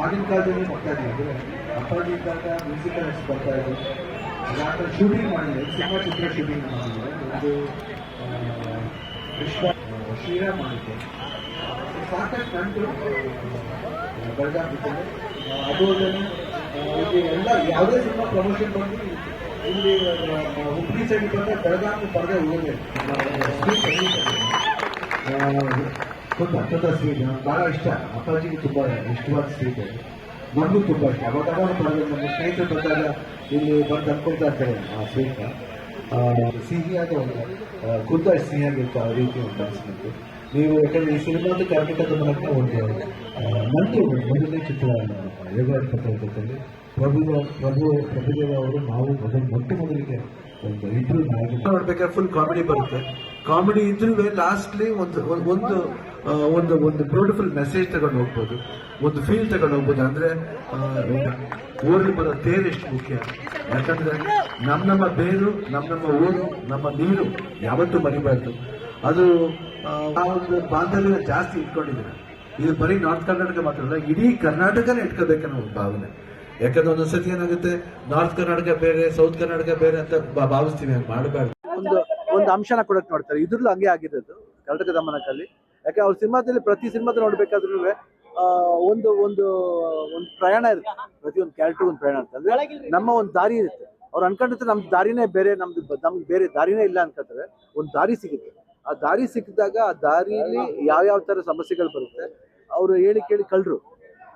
ಆಗಿನ ಕಾಲದಲ್ಲಿ ಬರ್ತಾ ಇದ್ದೀವಿ ಅಪ್ಪಾಜಿ ಇದ್ದಾಗ ಮ್ಯೂಸಿಕಲ್ ನೆಕ್ಸ್ಟ್ ಬರ್ತಾ ಇದ್ವಿ ಅದಾದ್ರೆ ಶೂಟಿಂಗ್ ಮಾಡಿದೆ ಸಿನಿಮಾ ಚಿತ್ರ ಶೂಟಿಂಗ್ ಮಾಡಿದೆ ಒಂದು ವಿಶ್ವ ಶ್ರೀರಾಮ್ ಮಾಡಿದ್ದೆ ಸಾಕಷ್ಟು ನಂಟು ಬೆಳಗಾವಿ ಬಿಟ್ಟಿದೆ ಅದು ಅಲ್ಲದೆ ಇಲ್ಲಿ ಎಲ್ಲ ಯಾವುದೇ ಸಿನಿಮಾ ಪ್ರಮೋಷನ್ ಬಂದು ಇಲ್ಲಿ ಹುಬ್ಳಿ ಸೈಡ್ ಬಂದರೆ ಬೆಳಗಾವಿ ಪರದೆ ಹೋಗಿದೆ ಅತ್ಯಂತ ಸ್ವೀಟ್ ನನಗೆ ಭಾಳ ಇಷ್ಟ. ಅಪ್ಪಾಜಿಗೆ ತುಂಬ ಇಷ್ಟವಾದ ಸ್ವೀಟ್ ಅದು. ನಮಗೂ ತುಂಬ ಇಷ್ಟ. ಅವಾಗ ಅವಾಗ ಬರೋದು ನಮ್ಮ ಸ್ನೇಹಿತರು ಬಂದಾಗ ಇಲ್ಲಿ ಬಂದು ತಂದ್ಕೊಳ್ತಾ ಇರ್ತಾರೆ ಆ ಸ್ವೀಟ್ನ ಸಿಹಿಯಾದ ಒಂದು ಖುದ್ದ ಖುದ್ದಾಗಿ ಸಿಹಿಯಾಗಿರುತ್ತೆ ಆ ರೀತಿ ಒಂದು ಅನಿಸ್ಬೇಕು ನೀವು ಯಾಕಂದರೆ ಈ ಸಿನಿಮಾದ ಕರ್ನಾಟಕದ ಮೂಲಕ ಒಂದು ನಂದು ಮೊದಲನೇ ಚಿತ್ರ ಯೋಗಾಡ್ ಪತ್ರದಲ್ಲಿ ಪ್ರಭು ಪ್ರಭು, ಪ್ರಭುದೇವ ಅವರು ನಾವು ಮೊದಲು, ಮೊಟ್ಟ ಮೊದಲಿಗೆ ಒಂದು ಇಂಟರ್ವ್ಯೂ ನೋಡ್ಬೇಕಾದ್ರೆ ಫುಲ್ ಕಾಮಿಡಿ ಬರುತ್ತೆ. ಕಾಮಿಡಿ ಇದ್ರೂ ಲಾಸ್ಟ್ಲಿ ಒಂದು ಒಂದು ಒಂದು ಒಂದು ಬ್ಯೂಟಿಫುಲ್ ಮೆಸೇಜ್ ತಗೊಂಡು ಹೋಗ್ಬೋದು. ಒಂದು ಫೀಲ್ ತಗೊಂಡು ಹೋಗ್ಬೋದು. ಅಂದ್ರೆ ಊರಲ್ಲಿ ಬರೋ ತೇರು ಎಷ್ಟು ಮುಖ್ಯ? ಯಾಕಂದ್ರೆ ನಮ್ಮ ನಮ್ಮ ಬೇರು ನಮ್ಮ ನಮ್ಮ ಊರು ನಮ್ಮ ನೀರು ಯಾವತ್ತೂ ಮರಿಬಾರ್ದು. ಅದು ಆ, ಒಂದು ಬಾಂಧವ್ಯ ಜಾಸ್ತಿ ಇಟ್ಕೊಂಡಿದ್ದಾರೆ ಇದು ಬರೀ ನಾರ್ತ್ ಕರ್ನಾಟಕ ಮಾತ್ರ ಅಲ್ಲ ಇಡೀ ಕರ್ನಾಟಕನೇ ಇಟ್ಕೋಬೇಕನ್ನೋ ಒಂದು ಭಾವನೆ. ಯಾಕಂದ್ರೆ ಒಂದೊಂದ್ಸತಿ ಏನಾಗುತ್ತೆ ನಾರ್ತ್ ಕರ್ನಾಟಕ ಬೇರೆ ಸೌತ್ ಕರ್ನಾಟಕ ಬೇರೆ ಅಂತ ಭಾ- ಭಾವಿಸ್ತೀವಿ ಹಂಗೆ ಮಾಡಬಾರ್ದು. ಒಂದು ಒಂದು ಅಂಶನ ಕೊಡಕ್ಕೆ ನೋಡ್ತಾರೆ. ಇದ್ರಲ್ಲೂ ಹಂಗೆ ಆಗಿರೋದು ಕರ್ನಾಟಕ ದಮನಕಲ್ಲಿ ಯಾಕೆ ಅವ್ರ ಸಿನಿಮಾದಲ್ಲಿ ಪ್ರತಿ ಸಿನಿಮಾದಲ್ಲಿ ನೋಡ್ಬೇಕಾದ್ರೂ ಒಂದು ಒಂದು ಒಂದು ಪ್ರಯಾಣ ಇರುತ್ತೆ. ಪ್ರತಿಯೊಂದು ಕ್ಯಾರೆಕ್ಟರ್ ಒಂದು ಪ್ರಯಾಣ ಇರುತ್ತೆ. ಅಂದ್ರೆ ನಮ್ಮ ಒಂದು ದಾರಿ ಇರುತ್ತೆ. ಅವ್ರು ಅನ್ಕೊಂಡಿರ್ತಾರೆ ನಮ್ದು ದಾರಿನೇ ಬೇರೆ ನಮ್ದು ನಮ್ಗೆ ಬೇರೆ ದಾರಿನೇ ಇಲ್ಲ ಅನ್ಕೊಂತಾರೆ ಒಂದು ದಾರಿ ಸಿಗುತ್ತೆ. ಆ ದಾರಿ ಸಿಕ್ಕಿದಾಗ ಆ ದಾರಿಲಿ ಯಾವ್ಯಾವ ತರ ಸಮಸ್ಯೆಗಳು ಬರುತ್ತೆ ಅವರು ಹೇಳಿ ಕೇಳಿ ಕಳ್ಳರು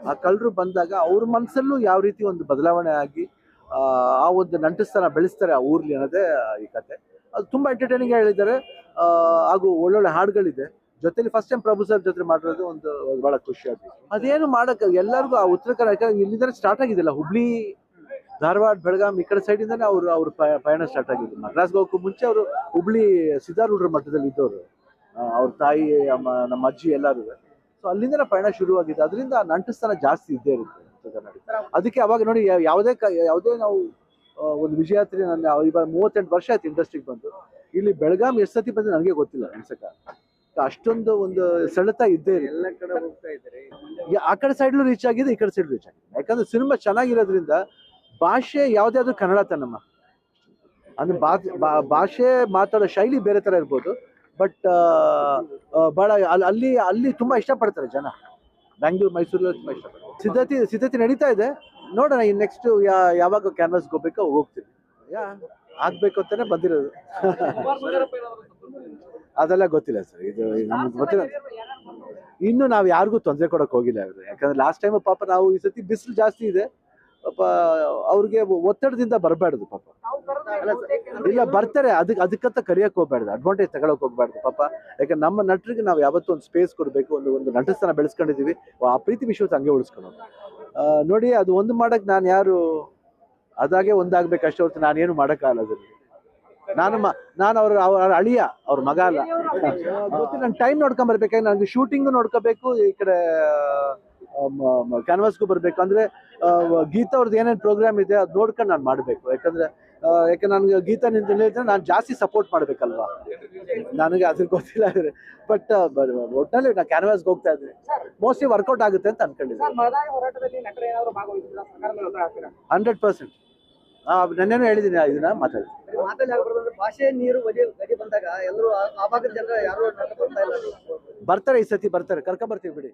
ಆ ಕಳ್ಳರು ಬಂದಾಗ ಅವ್ರ ಮನಸ್ಸಲ್ಲೂ ಯಾವ ರೀತಿ ಒಂದು ಬದಲಾವಣೆ ಆಗಿ ಆ ಆ ಒಂದು ನಂಟಸ್ತನ ಬೆಳೆಸ್ತಾರೆ ಆ ಊರ್ಲಿ ಅನ್ನೋದೇ ಈ ಕತೆ. ಅದು ತುಂಬಾ ಎಂಟರ್ಟೈನಿಂಗ್ ಹೇಳಿದ್ದಾರೆ. ಆ, ಹಾಗೂ ಒಳ್ಳೊಳ್ಳೆ ಹಾಡುಗಳಿದೆ. ಜೊತೆಲಿ ಫಸ್ಟ್ ಟೈಮ್ ಪ್ರಭು ಸರ್ ಜೊತೆ ಮಾಡಿರೋದು ಒಂದು ಬಹಳ ಖುಷಿ ಆಗಿದೆ. ಅದೇನು ಮಾಡಕ್, ಎಲ್ಲರಿಗೂ ಆ ಉತ್ತರ ಕರ್ನಾಟಕ ಇಲ್ಲಿಂದ ಸ್ಟಾರ್ಟ್ ಆಗಿದೆಲ್ಲ ಹುಬ್ಳಿ, ಧಾರವಾಡ, ಬೆಳಗಾಂ ಈ ಕಡೆ ಸೈಡ್ ಇಂದಾನೆ ಅವರು ಅವ್ರ ಪಯ- ಪಯಣ ಸ್ಟಾರ್ಟ್ ಆಗಿದ್ರು ಮದ್ರಾಸ್ಗೆ ಹೋಗಕ್ಕೂ ಮುಂಚೆ ಅವರು ಹುಬ್ಳಿ ಸಿದ್ದಾರೂಢರ ಮಠದಲ್ಲಿ ಇದ್ದವರು. ಅವ್ರ ತಾಯಿ ನಮ್ಮ ಅಜ್ಜಿ ಎಲ್ಲರೂ. ಸೊ ಅಲ್ಲಿಂದ ಪಯಣ ಶುರುವಾಗಿದೆ ಅದರಿಂದ ನಂಟಸ್ಥಾನ ಜಾಸ್ತಿ ಇದ್ದೇ ಇರುತ್ತೆ ಅದಕ್ಕೆ ಅವಾಗ ನೋಡಿ ಯಾವುದೇ ಯಾವುದೇ ನಾವು ಒಂದು ವಿಜಯಾತ್ರಿ ನನ್ನ ಇವಾಗ ಮೂವತ್ತೆಂಟು ವರ್ಷ ಆಯ್ತು ಇಂಡಸ್ಟ್ರಿಗೆ ಬಂದು. ಇಲ್ಲಿ ಬೆಳಗಾಂ ಎಷ್ಟು ಸತಿ ಬಂದು ನನಗೆ ಗೊತ್ತಿಲ್ಲ ಅನ್ಸಕ ಅಷ್ಟೊಂದು ಒಂದು ಸೆಳೆತ ಇದ್ದೇ ಇದೆ ಎಲ್ಲ ಕಡೆ ಹೋಗ್ತಾ ಇದ್ದಾರೆ. ಆ ಕಡೆ ಸೈಡ್ಲು ರೀಚ್ ಆಗಿದೆ ಈ ಕಡೆ ಸೈಡ್ ರೀಚ್ ಆಗಿದೆ. ಯಾಕಂದ್ರೆ ಸಿನಿಮಾ ಚೆನ್ನಾಗಿರೋದ್ರಿಂದ ಭಾಷೆ ಯಾವುದೇ ಆದ್ರೂ ಕನ್ನಡ ತನ್ನಮ್ಮ ಅಂದ್ರೆ ಭಾಷೆ ಮಾತಾಡೋ ಶೈಲಿ ಬೇರೆ ತರ ಇರ್ಬೋದು ಬಟ್ ಬಹಳ ಅಲ್- ಅಲ್ಲಿ ಅಲ್ಲಿ ತುಂಬಾ ಇಷ್ಟಪಡ್ತಾರೆ ಜನ. ಬ್ಯಾಂಗ್ಳೂರ್ ಮೈಸೂರಲ್ಲಿ ತುಂಬಾ ಇಷ್ಟಪಡ್ತಾರೆ. ಸಿದ್ಧತೆ ಸಿದ್ಧತೆ ನಡೀತಾ ಇದೆ. ನೋಡೋಣ ಇನ್ ನೆಕ್ಸ್ಟ್ ಯಾವಾಗ ಕ್ಯಾನ್ವಾಸ್ಗೆ ಹೋಗ್ಬೇಕೋ ಹೋಗ್ತೀವಿ. ಯಾ ಆಗ್ಬೇಕು ಅಂತಾನೆ ಬಂದಿರೋದು. ಅದೆಲ್ಲ ಗೊತ್ತಿಲ್ಲ ಸರ್. ಇದು ನಮ್ಗೆ ಗೊತ್ತಿಲ್ಲ ಇನ್ನು ನಾವು ಯಾರಿಗೂ ತೊಂದರೆ ಕೊಡಕ್ ಹೋಗಿಲ್ಲ ಇವ್ರು. ಯಾಕಂದ್ರೆ ಲಾಸ್ಟ್ ಟೈಮ್ ಪಾಪ ನಾವು ಈ ಸತಿ ಬಿಸಿಲು ಜಾಸ್ತಿ ಇದೆ. ಪಾಪ ಅವ್ರಿಗೆ ಒತ್ತಡದಿಂದ ಬರಬಾರ್ದು ಪಾಪ. ಇಲ್ಲ ಬರ್ತಾರೆ. ಅದಕ್ಕೆ ಅದಕ್ಕಂತ ಕರಿಯಕ್ಕೆ ಹೋಗ್ಬಾರ್ದು ಅಡ್ವಾಂಟೇಜ್ ತಗೊಳಕ್ ಹೋಗ್ಬಾರ್ದು ಪಾಪ. ಯಾಕಂದ್ರೆ ನಮ್ಮ ನಟರಿಗೆ ನಾವು ಯಾವತ್ತೂ ಒಂದು ಸ್ಪೇಸ್ ಕೊಡಬೇಕು ಒಂದು ಒಂದು ನಟಸ್ಥಾನ ಬೆಳೆಸ್ಕೊಂಡಿದೀವಿ. ಆ ಪ್ರೀತಿ ವಿಶ್ವಾಸ ಹಂಗೆ ಉಳಿಸ್ಕೊಂಡು ನೋಡಿ ಅದು ಒಂದು ಮಾಡಕ್ಕೆ ನಾನು ಯಾರು ಅದಾಗೆ ಒಂದಾಗ್ಬೇಕು ಅಷ್ಟೇ ಹೊರತು ನಾನೇನು ಮಾಡೋಕ್ಕಾಗಲ್ಲ ಅದ್ರಲ್ಲಿ. ನಾನು ನಾನು ಅವ್ರ ಅವ್ರ ಅಳಿಯ ಅವ್ರ ಮಗ ಅಲ್ಲ. ಗೊತ್ತಿಲ್ಲ ನಾನು ಟೈಮ್ ನೋಡ್ಕೊಂಡ್ ಬರ್ಬೇಕಾದ್ರೆ ನನಗೆ ಶೂಟಿಂಗ್ ನೋಡ್ಕೋಬೇಕು ಈ ಕಡೆ ಕ್ಯಾನ್ವಾಸ್ಗೂ ಬರ್ಬೇಕು. ಅಂದ್ರೆ ಗೀತಾ ಅವ್ರದ್ದು ಏನೇನು ಪ್ರೋಗ್ರಾಮ್ ಇದೆ ಅದು ನೋಡ್ಕೊಂಡು ನಾನು ಮಾಡಬೇಕು. ಯಾಕಂದ್ರೆ ಯಾಕೆ ನನಗೆ ಗೀತಾ ನಿಂತ ನಾನು ಜಾಸ್ತಿ ಸಪೋರ್ಟ್ ಮಾಡ್ಬೇಕಲ್ವಾ? ನನಗೆ ಅದ್ರ ಗೊತ್ತಿಲ್ಲ ಬಟ್ ಒಟ್ಟಿನಲ್ಲಿ ನಾನು ಕ್ಯಾನ್ವಾಸ್ಗೆ ಹೋಗ್ತಾ ಇದ್ದೀನಿ. ಮೋಸ್ಟ್ಲಿ ವರ್ಕೌಟ್ ಆಗುತ್ತೆ ಅಂತ ಅನ್ಕೊಂಡಿದ್ದೀನಿ. ಹಂಡ್ರೆಡ್ ಪರ್ಸೆಂಟ್ ನೆನ್ನೆನೂ ಹೇಳಿದ್ದೀನಿ ಇದನ್ನ ಮಾತಾಡಿ. ಭಾಷೆ ನೀರು ಬಂದಾಗ ಎಲ್ಲರೂ ಆ- ಭಾಗದ ಜನರು ಯಾರು ನಟ ಬರ್ತಾ ಇಲ್ಲ. ಬರ್ತಾರೆ ಈ ಸತಿ ಬರ್ತಾರೆ. ಕರ್ಕೊಂಡ್ ಬರ್ತೀವಿ ಬಿಡಿ.